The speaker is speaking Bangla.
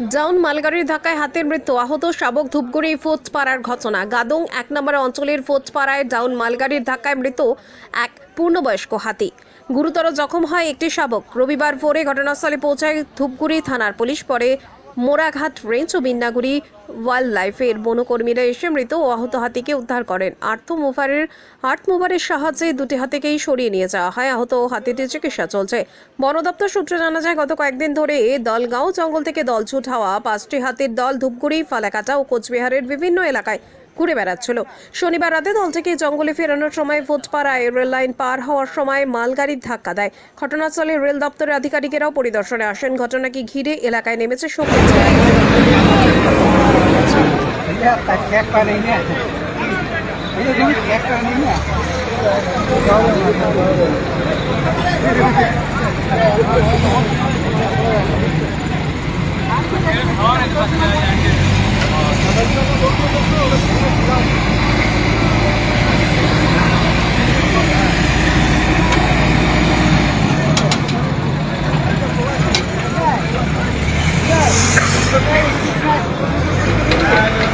ডাউন মালগাড়ির ধাক্কায় হাতের মৃত্যু। আহত শাবক ধূপগুড়ি ফোজপাড়ার ঘটনা। গাদং এক নম্বর অঞ্চলের ফোজপাড়ায় ডাউন মালগাড়ির ধাক্কায় মৃত এক পূর্ণবয়স্ক হাতি। গুরুতর জখম হয় একটি শাবক। রবিবার ভোরে ঘটনাস্থলে পৌঁছায় ধূপগুড়ি থানার পুলিশ। পরে মোরাঘাট রেঞ্জ ও বিন্নাগুড়ি ওয়াইল্ড লাইফের বনকর্মীরা এসে মৃত ও আহত হাতিকে উদ্ধার করেন। আর্থ মুভারের আর্থ মুভারের সাহায্যে দুটি হাতিকেই সরিয়ে নিয়ে যাওয়া হয়। আহত ও হাতিটির চিকিৎসা চলছে। বন দপ্তর সূত্রে জানা যায়, গত কয়েকদিন ধরে দলগাঁও জঙ্গল থেকে দল ছুট হওয়া পাঁচটি হাতির দল ধূপগুড়ি, ফালাকাটা ও কোচবিহারের বিভিন্ন এলাকায় ঘুরে বেড়াচ্ছিল। শনিবার রাতে দল থেকে জঙ্গলে ফেরানোর সময় ভোটপাড়ায় রেল লাইন পার হওয়ার সময় মালগাড়ির ধাক্কা দেয়। ঘটনাস্থলে রেল দপ্তরের আধিকারিকেরাও পরিদর্শনে আসেন। ঘটনাকে ঘিরে এলাকায় নেমেছে শোকের Thank